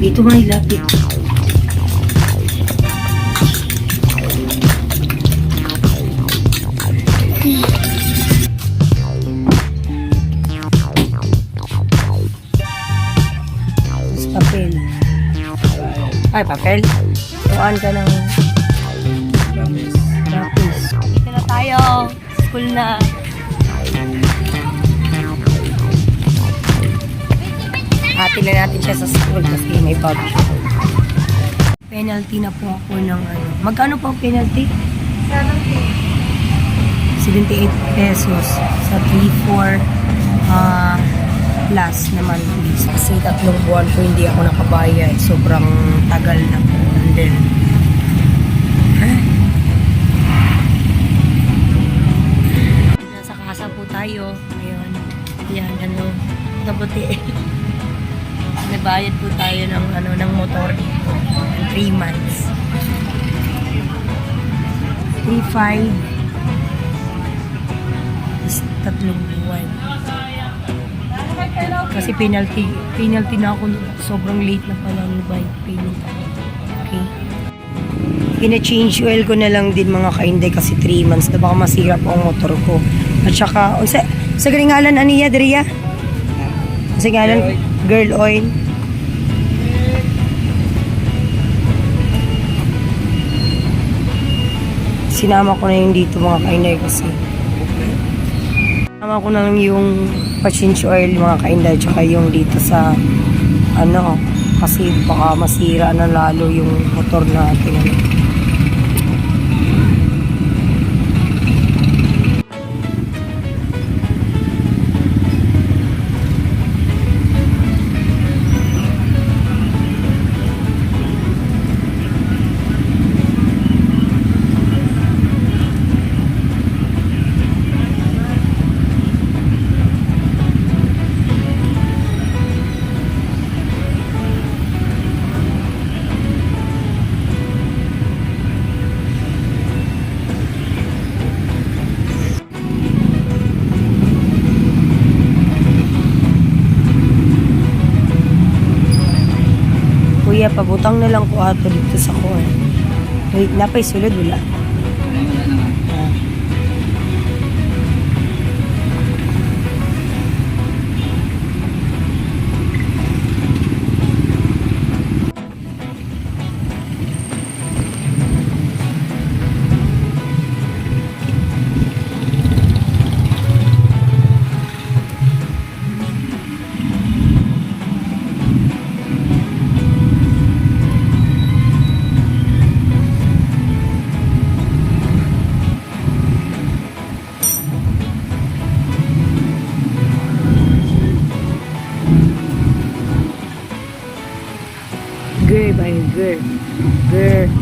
Dito may lapit. Tapos papel. Ay, papel. Tuan ka ng lapis. Dito na tayo. School na. Hati na natin siya sa school kasi may bag. Penalty na po ako ng ano. Magkano po ang penalty? 78 pesos sa 3-4 ah, plus naman please. Kasi tatlong buwan po hindi ako nakabayad. Sobrang tagal na po. And then, tayo. Ayun. Yan, ano. Kabuti. Nabayad po tayo ng ano ng motor dito. 3 months. 3-5 is tatlong buwan. Kasi penalty, penalty na ako. Sobrang late na pala ng bayad payment. Okay. Pina-change oil ko na lang din mga kainday kasi 3 months na baka masira po ang motor ko. At saka, o sa, sa galingalan, aniya, Dria? Sa galingalan, girl oil. Sinama ko na yung dito mga kainday kasi. Sinama ko na lang yung pa-change oil mga kainday tsaka yung dito sa ano kasi baka masira na lalo yung motor natin. Kuya, pabutang na lang ko ato dito sa kuwan. Wait, napay sulod wala. Girl by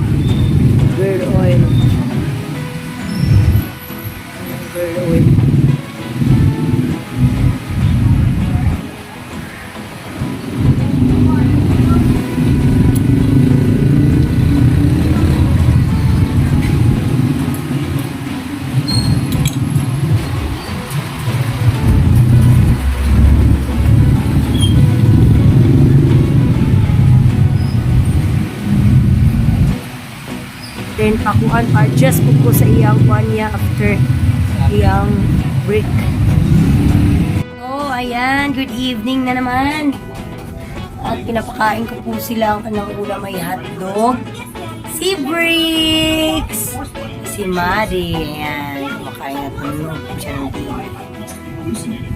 Then pakuan pa adjust po sa iyang kuan after iyang break. Oh, ayan, good evening na naman. At pinapakain ko po sila ang kanang ulam ay hotdog. Si Bricks! Si Maddie. Ayan, kumakain na tunog siya ng TV.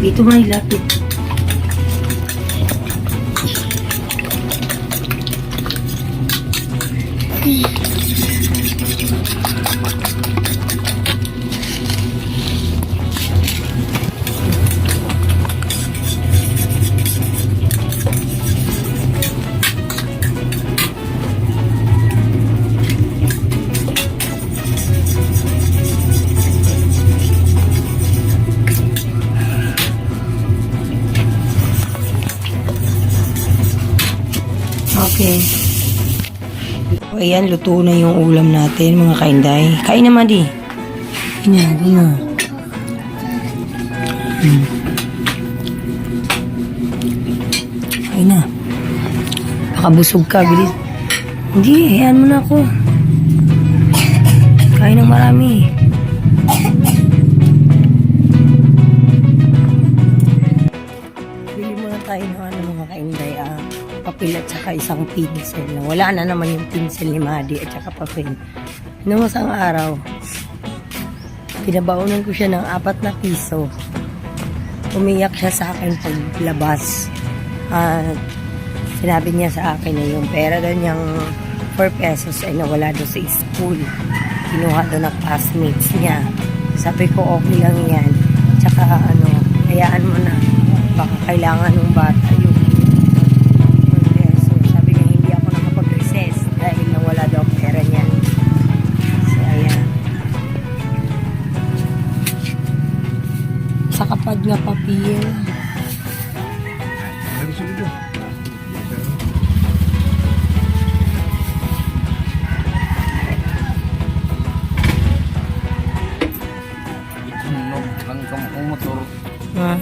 Dito may lapit. Okay. O, Ayan, luto na yung ulam natin, mga kainday. Kain naman di. Kain na, kain na. Hmm. Kain na. Baka busog ka, bilis. Hindi, hayaan mo na ako. Kain ng marami. Papel at saka isang. Na wala na naman yung pinsel ni Madi at saka papel. Noong isang araw, pinabaunan ko siya ng apat na piso. Umiyak siya sa akin paglabas. At sinabi niya sa akin na yung pera daw niyang 4 pesos ay nawala doon sa school. Kinuha doon ng classmates niya. Sabi ko, okay lang yan. Tsaka ano, hayaan mo na. Baka kailangan ng bata motor. Ha?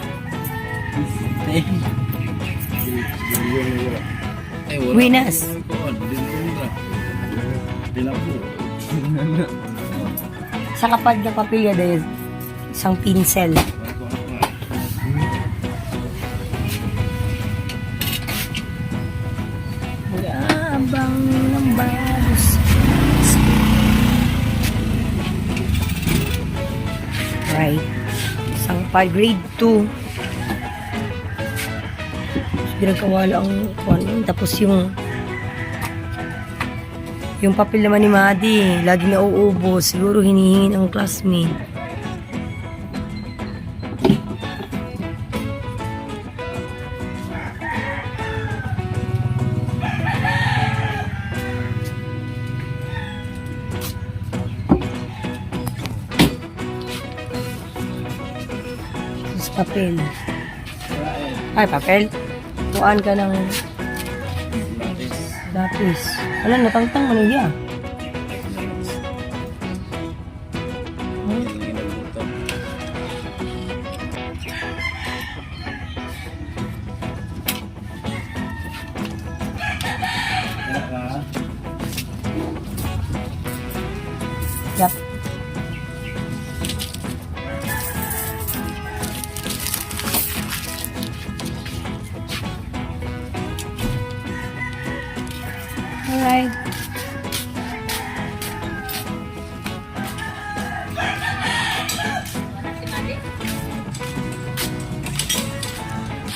Winas. Sa kapag yan dahil isang pinsel. Pa grade 2. Pinagkawala ang kuwan. Tapos yung yung papel naman ni Madi, lagi na uubos. Siguro hinihingi ng classmate. Ay, papel. Kuhaan ka ng lapis. Wala, natangtang mo niya.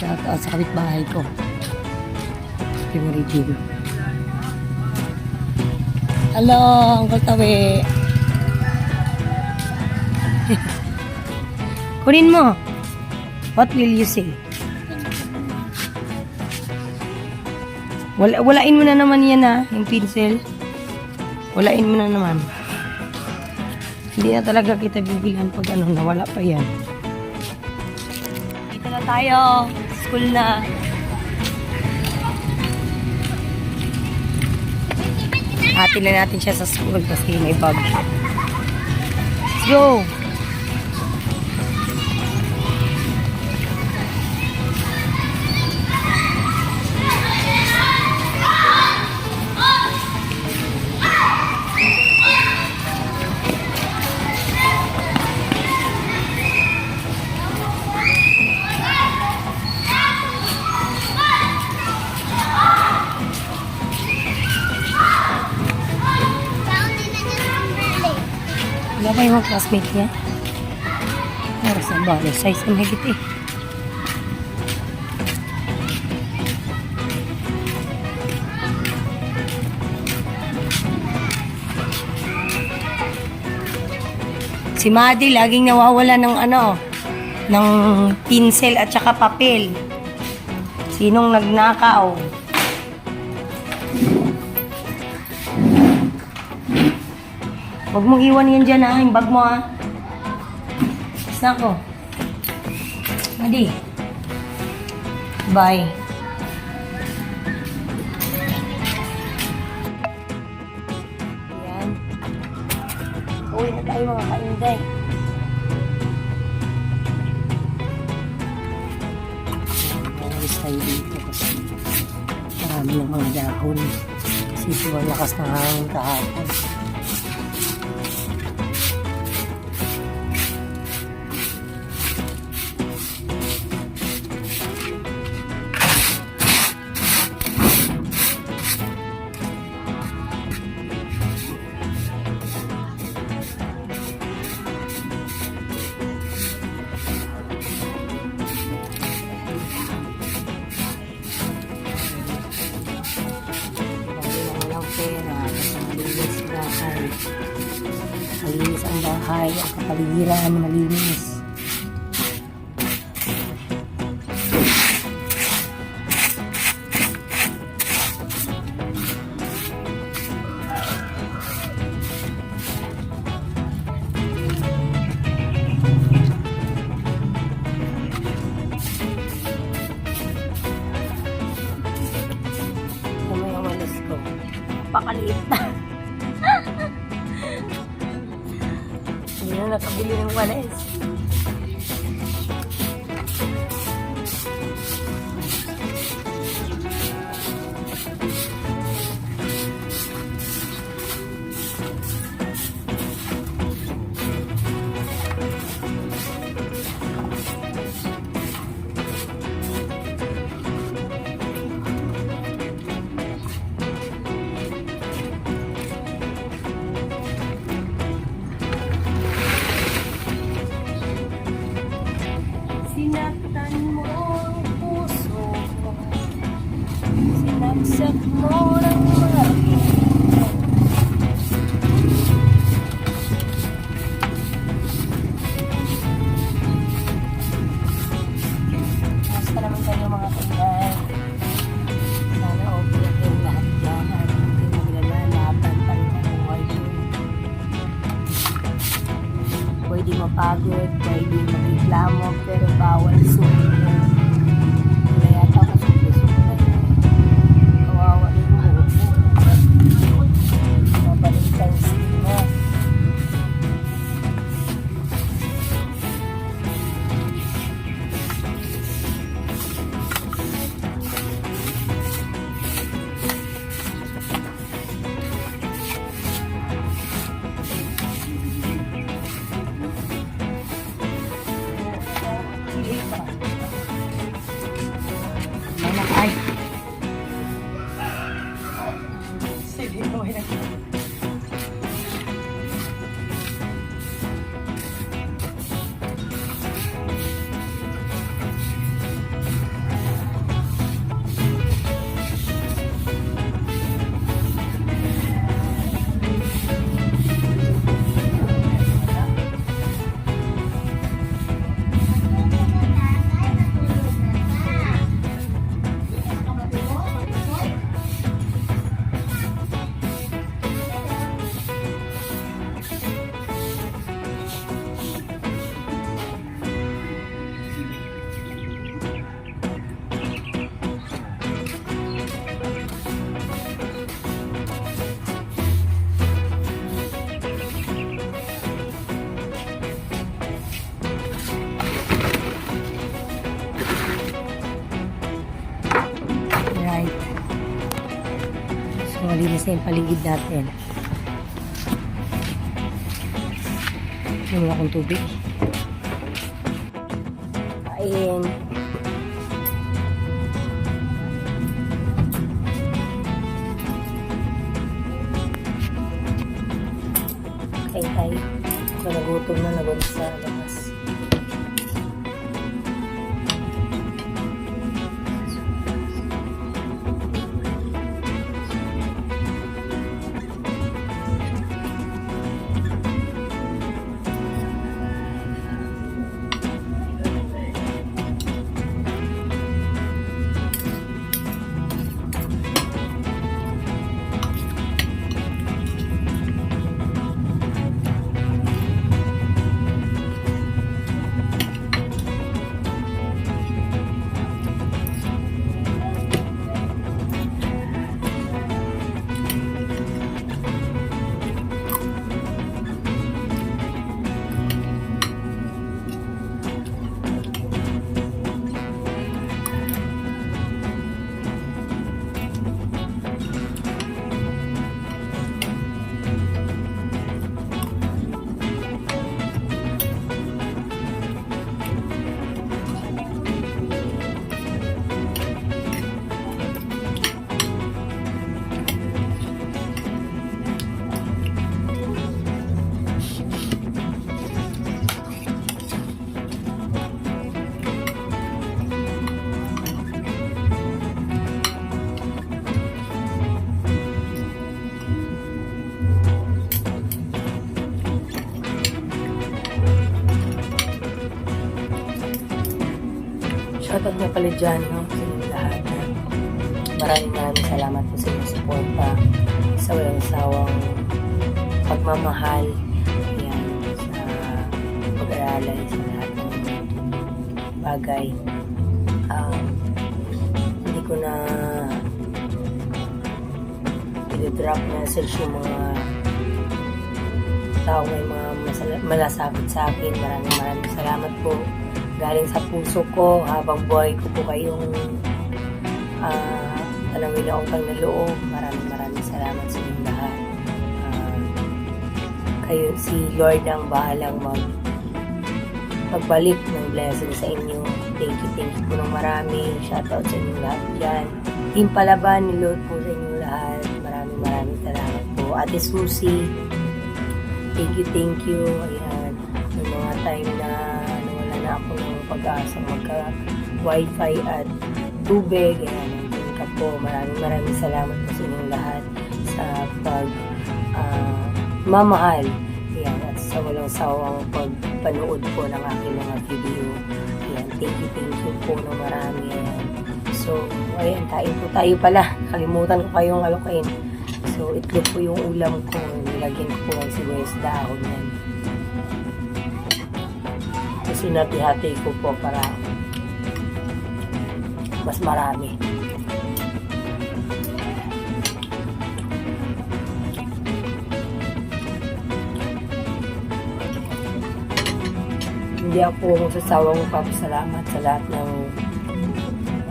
Shout out sa kapitbahay ko. Yung review. Hello, Uncle Tawi. Kunin mo. What will you say? Wala, walain mo na naman yan ha, yung pencil. Walain mo na naman. Hindi na talaga kita bibilhan pag ano, nawala pa yan. Dito na tayo. School na. Atin na natin siya sa school kasi may bag. Let's go! may mga classmate niya. Pero sa bali, size na mahigit eh. Si Madi laging nawawala ng ano, ng pinsel at saka papel. Sinong nagnakaw? Huwag mong iwan yan dyan ha, yung bag mo ha. Basta ko. Madi. Bye. Yan. Uwi na tayo mga kainday. Alis tayo dito kasi marami ng mga dahon. Kasi sobrang lakas ng hangin kahapon. Malinis ang bahay, ang kapaligiran malinis. Malinis na yung paligid natin. Inom akong tubig. Kain shoutout nga pala dyan, no? Sa lahat. Maraming maraming salamat po sa inyong suporta sa walang sawang pagmamahal yan, sa pag-aaral sa lahat ng bagay. Um, hindi ko na i-drop message yung mga tao may mga malasakit sa akin. Maraming maraming salamat po. Galing sa puso ko, habang buhay ko po kayong uh, talangin na utang na loob. Maraming maraming salamat sa inyong lahat. Ah, kayo, si Lord ang bahalang mag pagbalik ng blessing sa inyo. Thank you, thank you po ng marami. Shoutout sa inyong lahat dyan. Team Palaban, ni Lord po sa inyong lahat. Maraming maraming salamat po. Ate Susie, thank you, thank you. Ayan, yung mga time pag-asa magka wifi at tubig. Ayan, nandun ka po. Maraming maraming salamat po sa inyong lahat sa pag ah, mamahal. Ayan, at sa walang sawang pagpanood po ng aking mga video. Ayan, thank you, thank you po ng marami. Ayan. So, ayan, kain po tayo pala. Kalimutan ko kayong alokain. So, itlog po yung ulam ko. Nilagyan ko po ng sibuyas dahon yan. Kasi nati-hati ko po para mas marami. Hindi ako sasawang magpapasalamat sa lahat ng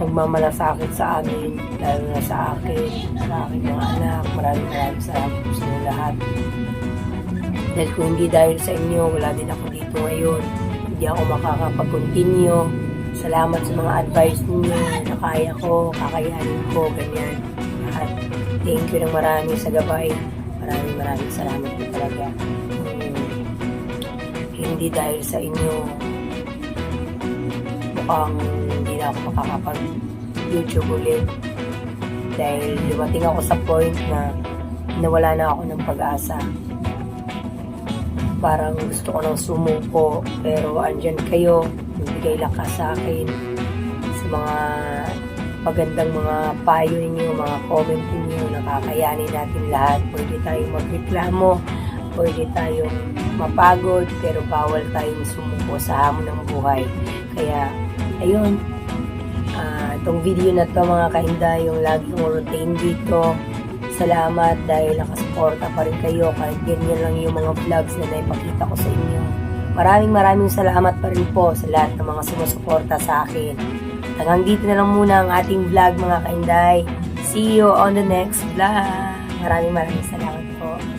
nagmamalasakit sa amin, lalo na sa akin, sa aking mga anak. Maraming maraming salamat po sa lahat. Dahil kung hindi dahil sa inyo, wala din ako dito ngayon. Hindi ako makakapag-continue. Salamat sa mga advice ninyo na kaya ko, kakayanin ko, ganyan. At thank you ng marami sa gabay. Maraming maraming salamat po talaga. Hmm, hindi dahil sa inyo, mukhang hindi na ako makakapag YouTube ulit dahil dumating ako sa point na nawala na ako ng pag-asa parang gusto ko nang sumuko pero andyan kayo nagbigay lakas sa akin sa mga magandang mga payo ninyo mga comment ninyo nakakayanin natin lahat. Pwede tayong magreklamo pwede tayong mapagod pero bawal tayong sumuko sa hamon ng buhay. Kaya ayun Ah, itong video na to mga kahinda yung lagi kong routine dito salamat dahil nakasuporta pa rin kayo. Kahit ganyan lang yung mga vlogs na naipakita ko sa inyo. Maraming maraming salamat pa rin po sa lahat ng mga sumusuporta sa akin. Hanggang dito na lang muna ang ating vlog mga kainday. See you on the next vlog. Maraming maraming salamat po